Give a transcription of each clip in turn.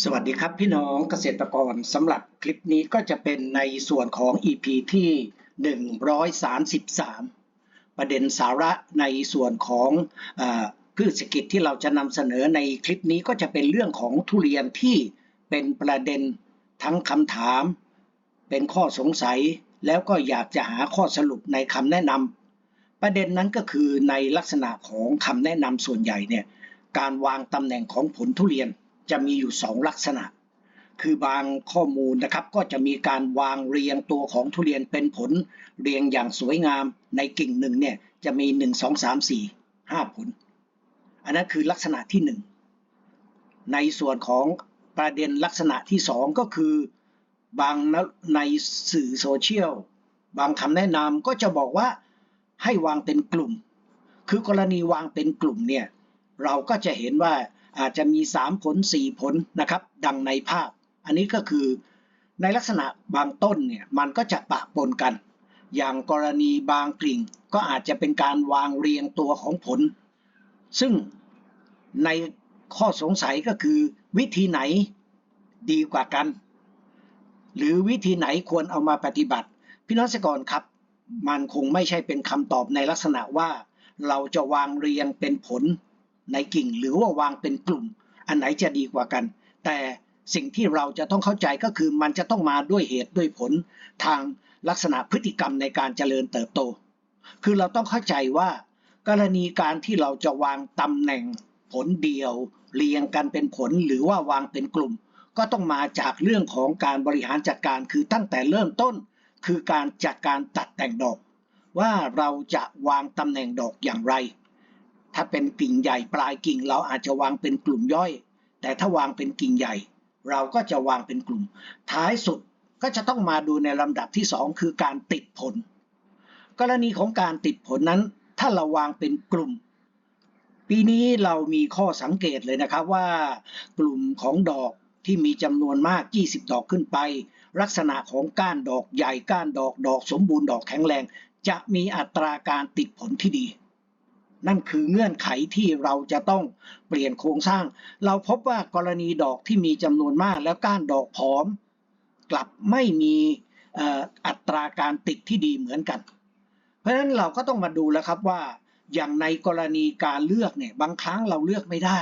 สวัสดีครับพี่น้องเกษตรกรสำหรับคลิปนี้ก็จะเป็นในส่วนของ EP ที่ 133 ประเด็นสาระในส่วนของอพืชเศรษฐกิจที่เราจะนำเสนอในคลิปนี้ก็จะเป็นเรื่องของทุเรียนที่เป็นประเด็นทั้งคำถาม เป็นข้อสงสัย แล้วก็อยากจะหาข้อสรุปในคำแนะนำประเด็นนั้นก็คือในลักษณะของคำแนะนำส่วนใหญ่เนี่ยการวางตำแหน่งของผลทุเรียน จะมีอยู่สองลักษณะ คือบางข้อมูลนะครับก็จะมีการวางเรียงตัวของทุเรียนเป็นผลเรียงอย่างสวยงามในกิ่งหนึ่งเนี่ยจะมี 1 2 3 4 5 ผล อันนั้นคือลักษณะที่ 1 ในส่วนของประเด็นลักษณะที่ 2 ก็คือบางในสื่อโซเชียลบางคำแนะนำก็จะบอกว่าให้วางเป็นกลุ่ม คือกรณีวางเป็นกลุ่มเนี่ยเราก็จะเห็นว่า อาจจะมี 3 ผล 4 ผลนะครับ ดังในภาพ อันนี้ก็คือในลักษณะบางต้นเนี่ยมันก็จะปะปนกัน อย่างกรณีบางกลิ่งก็อาจจะเป็นการวางเรียงตัวของผล ซึ่งในข้อสงสัยก็คือ วิธีไหนดีกว่ากัน หรือวิธีไหนควรเอามาปฏิบัติ พี่น้องเกษตรกรครับ มันคงไม่ใช่เป็นคำตอบในลักษณะว่า เราจะวางเรียงเป็นผล ในกิ่ง หรือว่าวางเป็นกลุ่ม อันไหนจะดีกว่ากัน แต่สิ่งที่เราจะต้องเข้าใจก็คือมันจะต้องมาด้วยเหตุด้วยผลทางลักษณะพฤติกรรมในการเจริญเติบโต คือเราต้องเข้าใจว่า กรณีการที่เราจะวางตำแหน่งผลเดียว เรียงกันเป็นผลหรือว่าวางเป็นกลุ่ม ก็ต้องมาจากเรื่องของการบริหารจัดการคือตั้งแต่เริ่มต้น คือการจัดการตัดแต่งดอก ว่าเราจะวางตำแหน่งดอกอย่างไร ถ้าเป็นกิ่งใหญ่ปลายกิ่งเราอาจจะวางเป็นกลุ่มย่อย แต่ถ้าวางเป็นกิ่งใหญ่ เราก็จะวางเป็นกลุ่ม ท้ายสุดก็จะต้องมาดูในลำดับที่ 2 คือการติดผล กรณีของการติดผลนั้น ถ้าเราวางเป็นกลุ่ม ปีนี้เรามีข้อสังเกตเลยนะครับว่า กลุ่มของดอกที่มีจำนวนมาก 20 ดอกขึ้นไป ลักษณะของก้านดอกใหญ่ก้านดอกดอกสมบูรณ์ดอกแข็งแรง จะมีอัตราการติดผลที่ดี นั่นคือเงื่อนไขที่เราจะต้องเปลี่ยนโครงสร้าง เราพบว่ากรณีดอกที่มีจำนวนมากแล้วก้านดอกผอม กลับไม่มีอัตราการติดที่ดีเหมือนกัน เพราะฉะนั้นเราก็ต้องมาดูแล้วครับว่า อย่างในกรณีการเลือกเนี่ยบางครั้งเราเลือกไม่ได้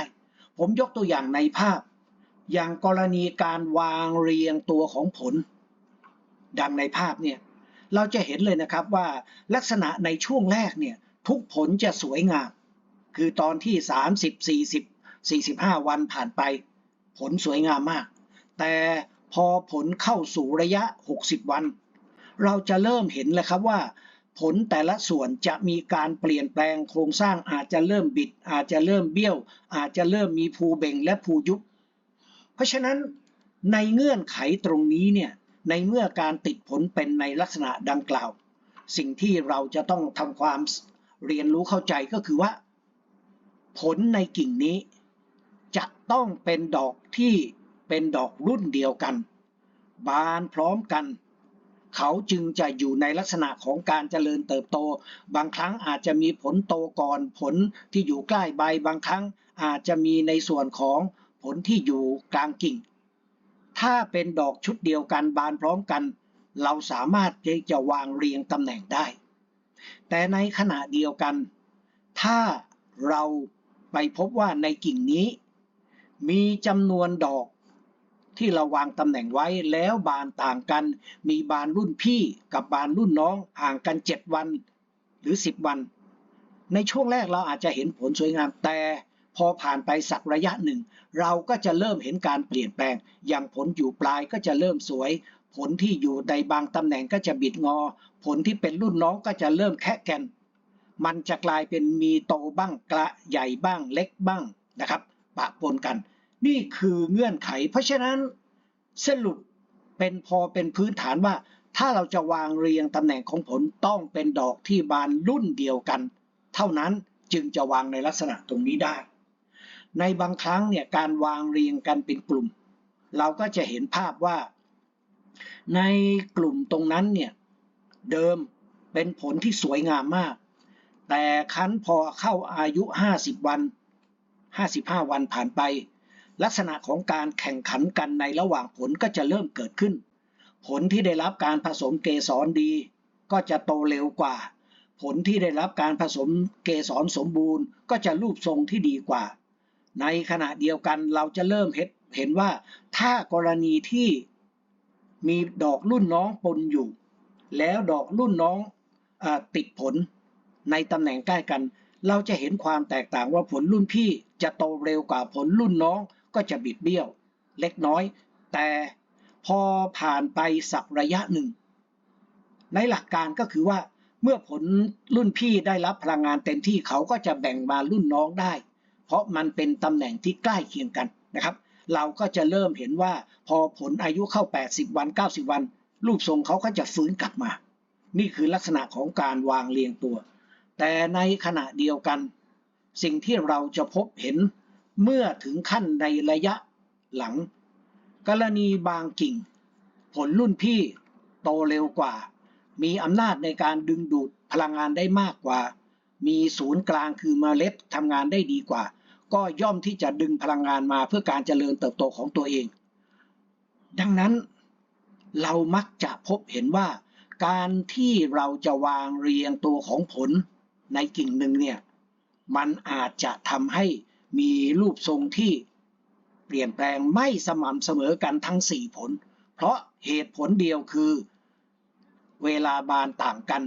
ผมยกตัวอย่างในภาพ อย่างกรณีการวางเรียงตัวของผล ดังในภาพเนี่ยเราจะเห็นเลยนะครับว่าลักษณะในช่วงแรกเนี่ย ทุกผลจะสวยงาม คือตอนที่ 30 40 45 วันผ่านไป ผลสวยงามมาก แต่พอผลเข้าสู่ระยะ 60 วัน เราจะเริ่มเห็นเลยครับว่า ผลแต่ละส่วนจะมีการเปลี่ยนแปลงโครงสร้างอาจจะเริ่มบิด อาจจะเริ่มเบี้ยว อาจจะเริ่มมีภูเบ่งและภูยุบเพราะฉะนั้นในเงื่อนไขตรงนี้เนี่ยในเมื่อการติดผลเป็นในลักษณะดังกล่าว สิ่งที่เราจะต้องทำความ เรียนรู้เข้าใจก็คือว่า ผลในกิ่งนี้ จะต้องเป็นดอกที่เป็นดอกรุ่นเดียวกัน บานพร้อมกัน เขาจึงจะอยู่ในลักษณะของการเจริญเติบโต บางครั้งอาจจะมีผลโตก่อนผลที่อยู่ใกล้ใบบางครั้งอาจจะมีในส่วนของผลที่อยู่กลางกิ่ง ถ้าเป็นดอกชุดเดียวกันบานพร้อมกัน เราสามารถที่จะวางเรียงตำแหน่งได้ แต่ในขณะเดียวกัน ถ้าเราไปพบว่าในกิ่งนี้ มีจำนวนดอกที่เราวางตำแหน่งไว้แล้วบานต่างกัน มีบานรุ่นพี่กับบานรุ่นน้องห่างกัน 7 วันหรือ 10 วัน ในช่วงแรกเราอาจจะเห็นผลสวยงามแต่พอผ่านไปสักระยะหนึ่ง เราก็จะเริ่มเห็นการเปลี่ยนแปลง อย่างผลอยู่ปลายก็จะเริ่มสวย ผลที่อยู่ในบางตำแหน่งก็จะบิดงอ ผลที่เป็นรุ่นน้องก็จะเริ่มแคะแกน มันจะกลายเป็นมีโตบ้างกระใหญ่บ้างเล็กบ้างนะครับปะปนกัน นี่คือเงื่อนไข เพราะฉะนั้นสรุปเป็นพอเป็นพื้นฐานว่า ถ้าเราจะวางเรียงตำแหน่งของผลต้องเป็นดอกที่บานรุ่นเดียวกัน เท่านั้นจึงจะวางในลักษณะตรงนี้ได้ ในบางครั้งเนี่ยการวางเรียงกันเป็นกลุ่ม เราก็จะเห็นภาพว่า ในกลุ่มตรงนั้นเนี่ยเดิมเป็นผลที่สวยงามมาก แต่คันพอเข้าอายุ 50 วัน 55 วันผ่านไป ลักษณะของการแข่งขันกันในระหว่างผลก็จะเริ่มเกิดขึ้น ผลที่ได้รับการผสมเกสรดี ก็จะโตเร็วกว่า ผลที่ได้รับการผสมเกสรสมบูรณ์ ก็จะรูปทรงที่ดีกว่า ในขณะเดียวกันเราจะเริ่มเห็นเห็นว่าถ้ากรณีที่ มีดอกรุ่นน้องปนอยู่ แล้วดอกรุ่นน้องอติดผลในตำแหน่งใกล้กัน เราจะเห็นความแตกต่างว่าผลรุ่นพี่จะโตเร็วกว่าผลรุ่นน้องก็จะบิดเบี้ยว เล็กน้อย แต่พอผ่านไปสักระยะหนึ่ง ในหลักการก็คือว่าเมื่อผลรุ่นพี่ได้รับพลังงานเต็มที่เขาก็จะแบ่งมารุ่นน้องได้ เพราะมันเป็นตำแหน่งที่ใกล้เคียงกันนะครับ เราก็จะเริ่มเห็นว่าพอผลอายุเข้า 80 วัน 90 วัน รูปทรงเขาก็จะฟื้นกลับมา นี่คือลักษณะของการวางเรียงตัว แต่ในขณะเดียวกัน สิ่งที่เราจะพบเห็นเมื่อถึงขั้นในระยะหลัง กรณีบางกิ่ง ผลรุ่นพี่โตเร็วกว่า มีอำนาจในการดึงดูดพลังงานได้มากกว่า มีศูนย์กลางคือเมล็ดทำงานได้ดีกว่า ก็ย่อมที่จะดึงพลังงานมาเพื่อการเจริญเติบโตของตัวเอง ดังนั้นเรามักจะพบเห็นว่า การที่เราจะวางเรียงตัวของผลในกิ่งหนึ่งเนี่ยมันอาจจะทำให้มีรูปทรงที่เปลี่ยนแปลงไม่สม่ำเสมอกันทั้ง 4 ผล เพราะเหตุผลเดียวคือ เวลาบานต่างกัน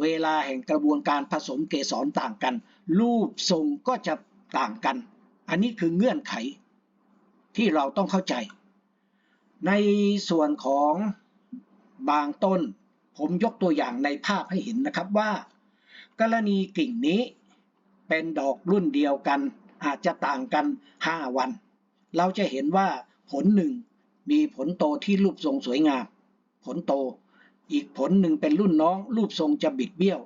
เวลาแห่งกระบวนการผสมเกสรต่างกัน รูปทรงก็จะ ต่างกัน อันนี้คือเงื่อนไขที่เราต้องเข้าใจ ในส่วนของบางต้น ผมยกตัวอย่างในภาพให้เห็นนะครับว่า กรณีกิ่งนี้เป็นดอกรุ่นเดียวกัน อาจจะต่างกัน 5 วัน เราจะเห็นว่าผลหนึ่งมีผลโตที่รูปทรงสวยงาม ผลโต อีกผลหนึ่งเป็นรุ่นน้องรูปทรงจะบิดเบี้ยว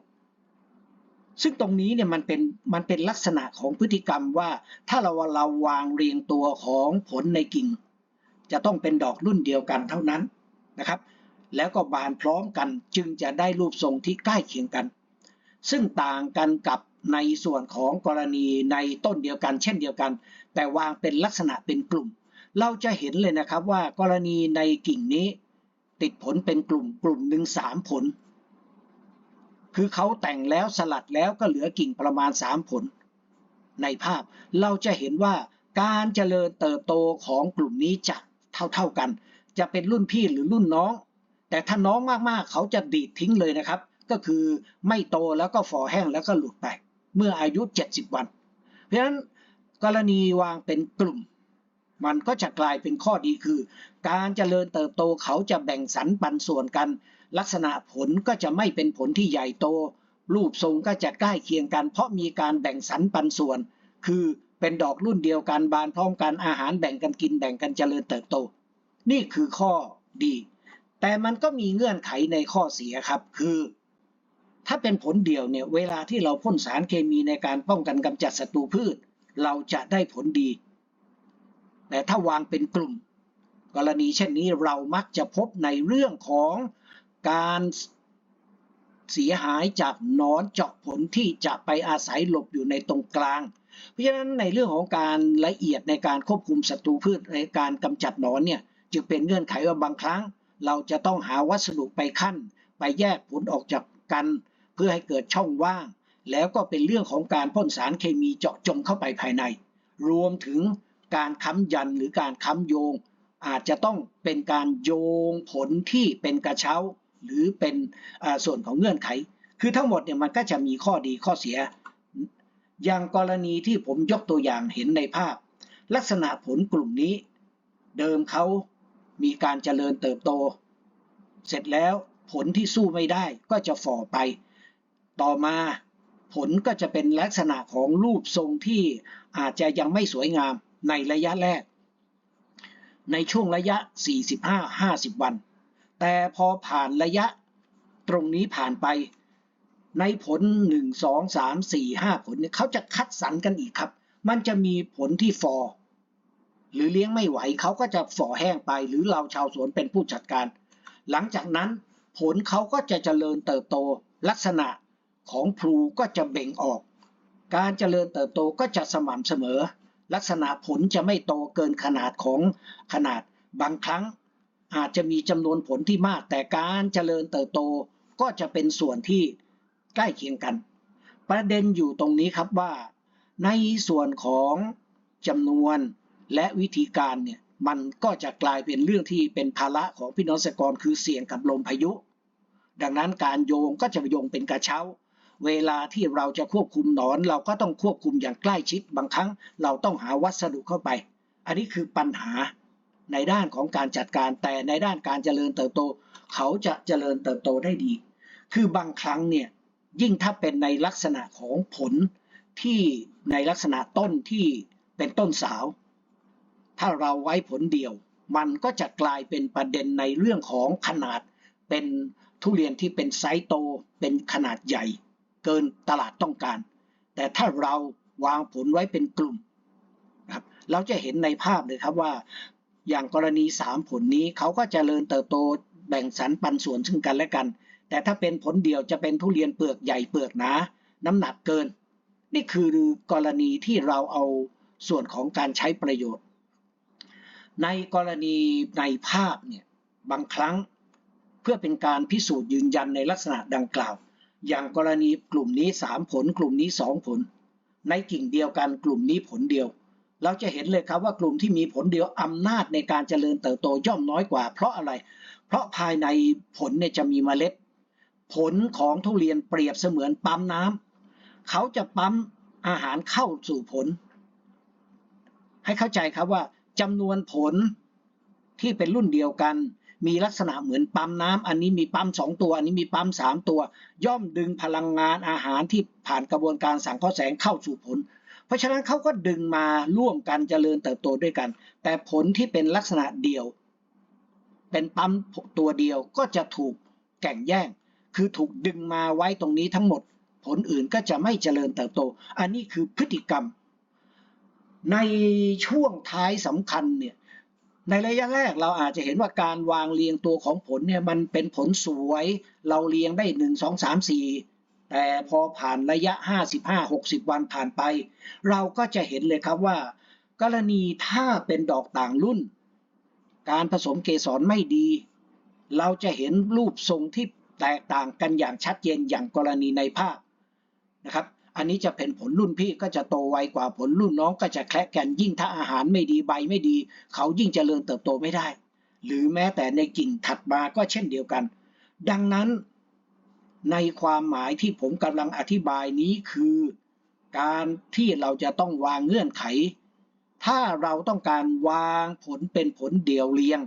ซึ่งตรงนี้เนี่ยมันเป็นมันเป็นลักษณะของพฤติกรรมว่า ถ้าเราเราวางเรียงตัวของผลในกิ่ง จะต้องเป็นดอกรุ่นเดียวกันเท่านั้นนะครับ แล้วก็บานพร้อมกันจึงจะได้รูปทรงที่ใกล้เคียงกัน ซึ่งต่างกันกับในส่วนของกรณีในต้นเดียวกัน เช่นเดียวกัน แต่วางเป็นลักษณะเป็นกลุ่ม เราจะเห็นเลยนะครับว่ากรณีในกิ่งนี้ ติดผลเป็นกลุ่มกลุ่มหนึ่งสามผล คือเขาแต่งแล้วสลัดแล้วก็เหลือกิ่งประมาณสามผล ในภาพเราจะเห็นว่าการเจริญเติบโตของกลุ่มนี้จะเท่าๆกัน จะเป็นรุ่นพี่หรือรุ่นน้อง แต่ถ้าน้องมากๆ เขาจะดีดทิ้งเลยนะครับ ก็คือไม่โตแล้วก็ฝ่อแห้งแล้วก็หลุดไป เมื่ออายุ 70 วัน เพราะฉะนั้นกรณีวางเป็นกลุ่ม มันก็จะกลายเป็นข้อดีคือ การเจริญเติบโตเขาจะแบ่งสรรปันส่วนกัน ลักษณะผลก็จะไม่เป็นผลที่ใหญ่โต รูปทรงก็จะใกล้เคียงกัน เพราะมีการแบ่งสรรปันส่วน คือเป็นดอกรุ่นเดียวกันบานพร้อมกันอาหารแบ่งกันกินแบ่งกันเจริญเติบโต นี่คือข้อดี แต่มันก็มีเงื่อนไขในข้อเสียครับ คือ ถ้าเป็นผลเดียวเนี่ยเวลาที่เราพ่นสารเคมีในการป้องกันกำจัดศัตรูพืช เราจะได้ผลดี แต่ถ้าวางเป็นกลุ่ม กรณีเช่นนี้เรามักจะพบในเรื่องของ การเสียหายจากนอนเจาะผลที่จะไปอาศัยหลบอยู่ในตรงกลาง เพราะฉะนั้นในเรื่องของการละเอียดในการควบคุมศัตรูพืชในการกำจัดหนอนเนี่ยจึงเป็นเงื่อนไขว่าบางครั้ง เราจะต้องหาวัสดุไปขั้น ไปแยกผลออกจากกัน เพื่อให้เกิดช่องว่าง แล้วก็เป็นเรื่องของการพ่นสารเคมีเจาะจงเข้าไปภายใน รวมถึงการค้ำยันหรือการค้ำโยง อาจจะต้องเป็นการโยงผลที่เป็นกระเช้า หรือเป็นส่วนของเงื่อนไข คือทั้งหมดเนี่ยมันก็จะมีข้อดีข้อเสีย อย่างกรณีที่ผมยกตัวอย่างเห็นในภาพ ลักษณะผลกลุ่มนี้ เดิมเขามีการเจริญเติบโต เสร็จแล้วผลที่สู้ไม่ได้ก็จะฝ่อไป ต่อมาผลก็จะเป็นลักษณะของรูปทรงที่อาจจะยังไม่สวยงามในระยะแรก ในช่วงระยะ 45-50 วัน แต่พอผ่านระยะตรงนี้ผ่านไป ในผล 1 2 3 4 5 ผลเนี่ยเขาจะคัดสรรกันอีกครับ มันจะมีผลที่ฟอหรือเลี้ยงไม่ไหวเขาก็จะฝ่อแห้งไป หรือเราชาวสวนเป็นผู้จัดการ หลังจากนั้นผลเขาก็จะเจริญเติบโต ลักษณะของพลูก็จะเบ่งออก การเจริญเติบโตก็จะสม่ำเสมอ ลักษณะผลจะไม่โตเกินขนาดของขนาดบางครั้ง อาจจะมีจำนวนผลที่มาก แต่การเจริญเติบโตก็จะเป็นส่วนที่ใกล้เคียงกัน ประเด็นอยู่ตรงนี้ครับว่า ในส่วนของจำนวนและวิธีการเนี่ยมันก็จะกลายเป็นเรื่องที่เป็นภาระของพี่น้องเกษตรกรคือเสี่ยงกับลมพายุ ดังนั้นการโยงก็จะโยงเป็นกระเช้า เวลาที่เราจะควบคุมหนอน เราก็ต้องควบคุมอย่างใกล้ชิดบางครั้ง เราต้องหาวัสดุเข้าไป อันนี้คือปัญหา ในด้านของการจัดการแต่ในด้านการเจริญเติบโต เขาจะเจริญเติบโตได้ดี คือบางครั้งเนี่ยยิ่งถ้าเป็นในลักษณะของผลที่ในลักษณะต้นที่เป็นต้นสาว ถ้าเราไว้ผลเดียว มันก็จะกลายเป็นประเด็นในเรื่องของขนาด เป็นทุเรียนที่เป็นไซส์โต เป็นขนาดใหญ่ เกินตลาดต้องการ แต่ถ้าเราวางผลไว้เป็นกลุ่มนะครับเราจะเห็นในภาพเลยครับว่า อย่างกรณี 3 ผลนี้เขาก็จเจริญเติบโตแบ่งสรรปันส่วนซึ่งกันและกัน แต่ถ้าเป็นผลเดียวจะเป็นทุเรียนเปลือกใหญ่เปลือกหนาน้ำหนักเกิน นี่คือกรณีที่เราเอาส่วนของการใช้ประโยชน์ ในกรณีในภาพเนี่ยบางครั้งเพื่อเป็นการพิสูจน์ยืนยันในลักษณะดังกล่าว อย่างกรณีกลุ่มนี้ 3 ผล กลุ่มนี้ 2 ผล ในกิ่งเดียวกันกลุ่มนี้ผลเดียว เราจะเห็นเลยครับว่ากลุ่มที่มีผลเดียวอำนาจในการเจริญเติบโตย่อมน้อยกว่า เพราะอะไร เพราะภายในผลเนี่ยจะมีเมล็ด ผลของทุเรียนเปรียบเสมือนปั๊มน้ำเขาจะปั๊มอาหารเข้าสู่ผล ให้เข้าใจครับว่าจำนวนผลที่เป็นรุ่นเดียวกัน มีลักษณะเหมือนปั๊มน้ำอันนี้มีปั๊มสองตัว อันนี้มีปั๊มสามตัว ย่อมดึงพลังงานอาหารที่ผ่านกระบวนการสังเคราะห์แสงเข้าสู่ผล เพราะฉะนั้นเขาก็ดึงมาร่วมกันเจริญเติบโตด้วยกัน แต่ผลที่เป็นลักษณะเดียว เป็นปั๊มตัวเดียวก็จะถูกแก่งแย่ง คือถูกดึงมาไว้ตรงนี้ทั้งหมด ผลอื่นก็จะไม่เจริญเติบโต อันนี้คือพฤติกรรม ในช่วงท้ายสำคัญเนี่ยในระยะแรกเราอาจจะเห็นว่าการวางเรียงตัวของผลเนี่ยมันเป็นผลสวย เราเรียงได้หนึ่งสองสามสี่ แต่พอผ่านระยะ 55 60 วันผ่านไป เราก็จะเห็นเลยครับว่า กรณีถ้าเป็นดอกต่างรุ่น การผสมเกสรไม่ดี เราจะเห็นรูปทรงที่แตกต่างกันอย่างชัดเจนอย่างกรณีในภาพนะครับ อันนี้จะเป็นผลรุ่นพี่ก็จะโตไวกว่าผลรุ่นน้องก็จะแคละกันยิ่งถ้าอาหารไม่ดีใบไม่ดี เขายิ่งเจริญเติบโตไม่ได้ หรือแม้แต่ในกิ่งถัดมาก็เช่นเดียวกัน ดังนั้น ในความหมายที่ผมกำลังอธิบายนี้คือ การที่เราจะต้องวางเงื่อนไข ถ้าเราต้องการวางผลเป็นผลเดียวเรียง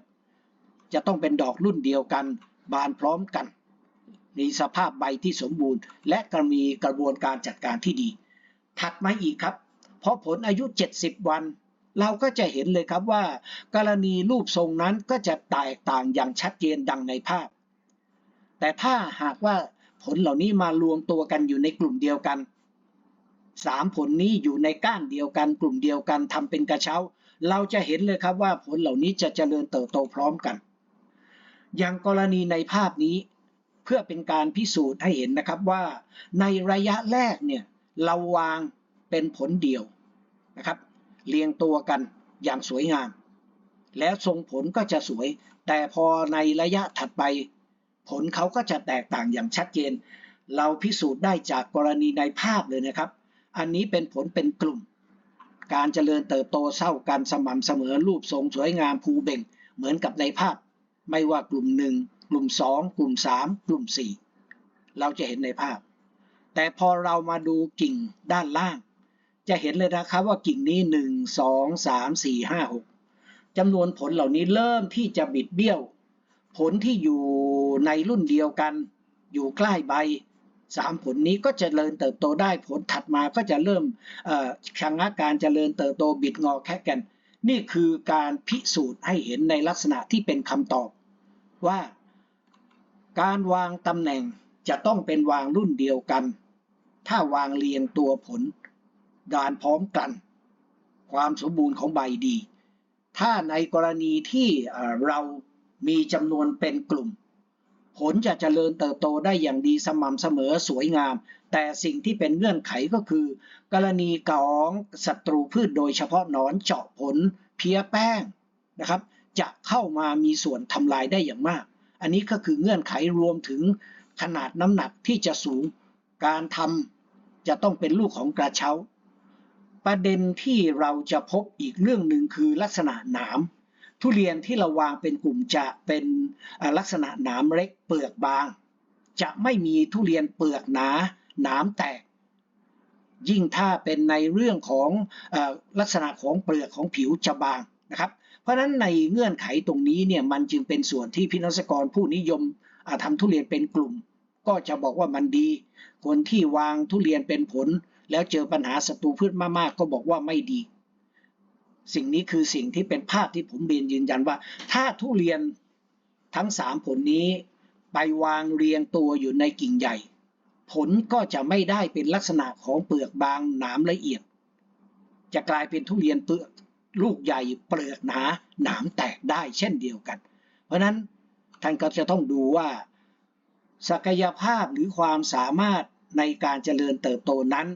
จะต้องเป็นดอกรุ่นเดียวกัน บานพร้อมกัน มีสภาพใบที่สมบูรณ์ และก็มีกระบวนการจัดการที่ดี ถัดมาอีกครับพอผลอายุ 70 วัน เราก็จะเห็นเลยครับว่า กรณีรูปทรงนั้นก็จะแตกต่างอย่างชัดเจนดังในภาพ แต่ถ้าหากว่า ผลเหล่านี้มารวมตัวกันอยู่ในกลุ่มเดียวกันสามผลนี้อยู่ในก้านเดียวกัน กลุ่มเดียวกันทำเป็นกระเช้า เราจะเห็นเลยครับว่าผลเหล่านี้จะเจริญเติบโตพร้อมกัน อย่างกรณีในภาพนี้เพื่อเป็นการพิสูจน์ให้เห็นนะครับว่า ในระยะแรกเนี่ยเราวางเป็นผลเดียวนะครับ เรียงตัวกันอย่างสวยงาม แล้วทรงผลก็จะสวย แต่พอในระยะถัดไป ผลเขาก็จะแตกต่างอย่างชัดเจน เราพิสูจน์ได้จากกรณีในภาพเลยนะครับ อันนี้เป็นผลเป็นกลุ่ม การเจริญเติบโตเท่ากันสม่ำเสมอรูปทรงสวยงามภูเบ่ง เหมือนกับในภาพ ไม่ว่ากลุ่มหนึ่งกลุ่มสองกลุ่มสามกลุ่มสี่เราจะเห็นในภาพ แต่พอเรามาดูกิ่งด้านล่าง จะเห็นเลยนะครับว่ากิ่งนี้หนึ่งสองสามสี่ห้าหกจำนวนผลเหล่านี้เริ่มที่จะบิดเบี้ยว ผลที่อยู่ในรุ่นเดียวกัน อยู่ใกล้ใบสามผลนี้ก็จะเจริญเติบโตได้ผลถัดมาก็จะเริ่มชะงักการเจริญเติบโตบิดงอแค่กัน นี่คือการพิสูจน์ให้เห็นในลักษณะที่เป็นคำตอบว่า การวางตำแหน่งจะต้องเป็นวางรุ่นเดียวกัน ถ้าวางเรียงตัวผลดานพร้อมกัน ความสมบูรณ์ของใบดี ถ้าในกรณีที่เรา มีจำนวนเป็นกลุ่ม ผลจะเจริญเติบโตได้อย่างดีสม่ำเสมอสวยงาม แต่สิ่งที่เป็นเงื่อนไขก็คือ กรณีของศัตรูพืชโดยเฉพาะหนอนเจาะผล เพี้ยแป้งนะครับจะเข้ามามีส่วนทำลายได้อย่างมาก อันนี้ก็คือเงื่อนไขรวมถึงขนาดน้ำหนักที่จะสูง การทำจะต้องเป็นลูกของกระเช้า ประเด็นที่เราจะพบอีกเรื่องหนึ่งคือลักษณะหนาม ทุเรียนที่เราวางเป็นกลุ่มจะเป็นลักษณะหนามเล็กเปลือกบาง จะไม่มีทุเรียนเปลือกหนาหนามแตก ยิ่งถ้าเป็นในเรื่องของอลักษณะของเปลือกของผิวจะบางนะครับเพราะฉะนั้นในเงื่อนไขตรงนี้เนี่ยมันจึงเป็นส่วนที่พี่นสกรผู้นิยมอ่าทำทุเรียนเป็นกลุ่ม ก็จะบอกว่ามันดี คนที่วางทุเรียนเป็นผล แล้วเจอปัญหาศัตรูพืชมากๆก็บอกว่าไม่ดี สิ่งนี้คือสิ่งที่เป็นภาพที่ผมเรียนยืนยันว่า ถ้าทุเรียนทั้งสามผลนี้ไปวางเรียงตัวอยู่ในกิ่งใหญ่ ผลก็จะไม่ได้เป็นลักษณะของเปลือกบางหนามละเอียด จะกลายเป็นทุเรียนเปลือกลูกใหญ่เปลือกหนาหนามแตกได้เช่นเดียวกัน เพราะนั้นท่านก็จะต้องดูว่า ศักยภาพหรือความสามารถในการเจริญเติบโตนั้น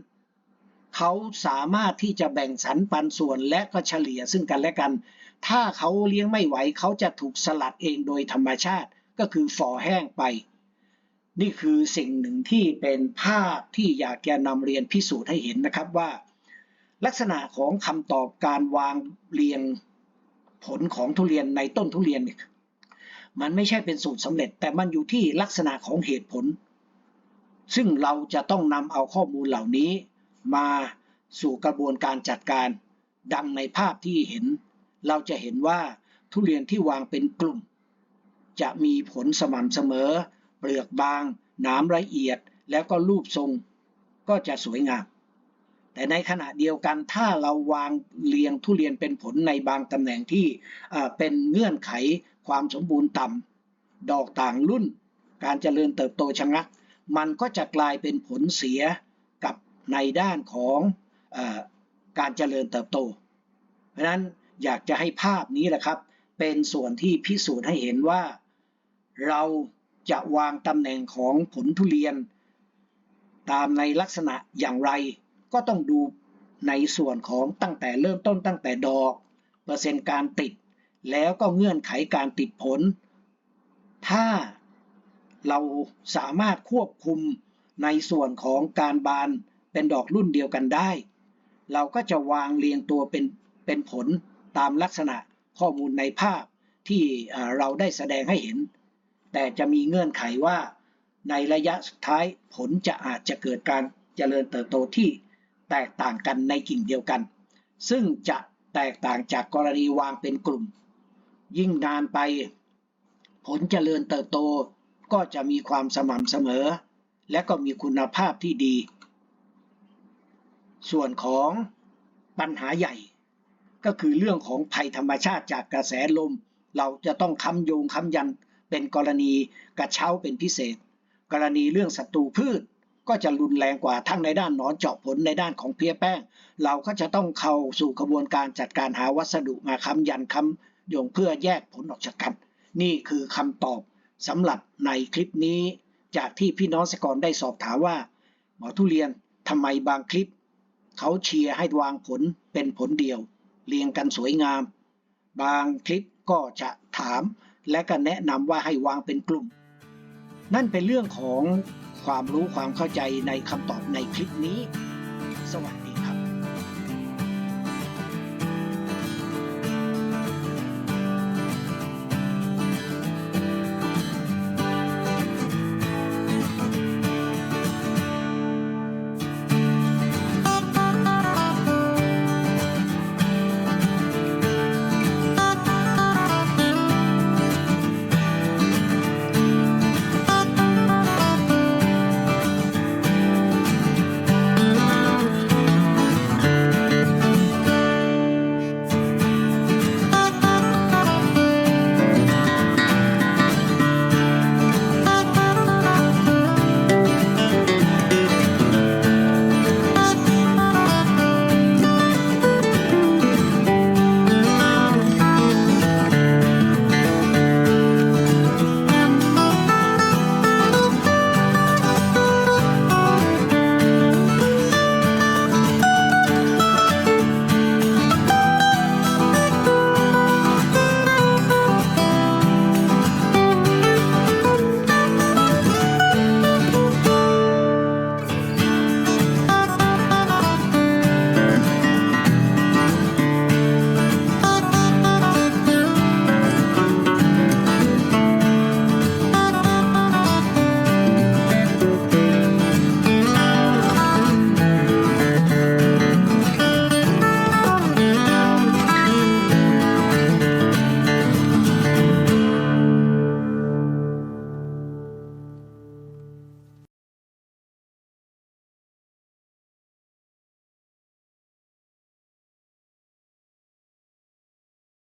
เขาสามารถที่จะแบ่งสรรปันส่วนและก็เฉลี่ยซึ่งกันและกัน ถ้าเขาเลี้ยงไม่ไหวเขาจะถูกสลัดเองโดยธรรมชาติก็คือฝ่อแห้งไป นี่คือสิ่งหนึ่งที่เป็นภาพที่อยากจะนำเรียนพิสูจน์ให้เห็นนะครับว่า ลักษณะของคำตอบการวางเรียงผลของทุเรียนในต้นทุเรียนเนี่ยมันไม่ใช่เป็นสูตรสำเร็จ แต่มันอยู่ที่ลักษณะของเหตุผล ซึ่งเราจะต้องนำเอาข้อมูลเหล่านี้ มาสู่กระบวนการจัดการ ดังในภาพที่เห็น เราจะเห็นว่าทุเรียนที่วางเป็นกลุ่ม จะมีผลสม่ำเสมอ เปลือกบาง หนามละเอียดแล้วก็รูปทรง ก็จะสวยงาม แต่ในขณะเดียวกันถ้าเราวางเรียงทุเรียนเป็นผลในบางตำแหน่งที่เป็นเงื่อนไขความสมบูรณ์ต่ำดอกต่างรุ่น การเจริญเติบโตชะงัก มันก็จะกลายเป็นผลเสีย ในด้านของออการเจริญเติบโต เพราะฉะนั้นอยากจะให้ภาพนี้แหละครับ เป็นส่วนที่พิสูจน์ให้เห็นว่าเราจะวางตำแหน่งของผลทุเรียน ตามในลักษณะอย่างไร ก็ต้องดูในส่วนของตั้งแต่เริ่มต้นตั้งแต่ดอก เปอร์เซ็นต์การติด แล้วก็เงื่อนไขการติดผล ถ้าเราสามารถควบคุมในส่วนของการบาน เป็นดอกรุ่นเดียวกันได้ เราก็จะวางเรียงตัวเป็นเป็นผลตามลักษณะข้อมูลในภาพที่เอ่อเราได้แสดงให้เห็น แต่จะมีเงื่อนไขว่า ในระยะสุดท้ายผลจะอาจจะเกิดการเจริญเติบโตที่แตกต่างกันในกิ่งเดียวกัน ซึ่งจะแตกต่างจากกรณีวางเป็นกลุ่ม ยิ่งนานไป ผลเจริญเติบโตก็จะมีความสม่ำเสมอ และก็มีคุณภาพที่ดี ส่วนของปัญหาใหญ่ ก็คือเรื่องของภัยธรรมชาติจากกระแสลม เราจะต้องค้ำโยงค้ำยันเป็นกรณีกระเช้าเป็นพิเศษ กรณีเรื่องศัตรูพืชก็จะรุนแรงกว่าทั้งในด้านหนอนเจาะผลในด้านของเพลี้ยแป้ง เราก็จะต้องเข้าสู่กระบวนการจัดการหาวัสดุมาค้ำยันค้ำโยงเพื่อแยกผลออกจากกัน นี่คือคำตอบสำหรับในคลิปนี้ จากที่พี่น้องสกรได้สอบถามว่า หมอทุเรียนทำไมบางคลิป เขาเชียร์ให้วางผลเป็นผลเดียว เรียงกันสวยงาม บางคลิปก็จะถามและก็แนะนำว่าให้วางเป็นกลุ่ม นั่นเป็นเรื่องของความรู้ความเข้าใจในคำตอบในคลิปนี้ สวัสดี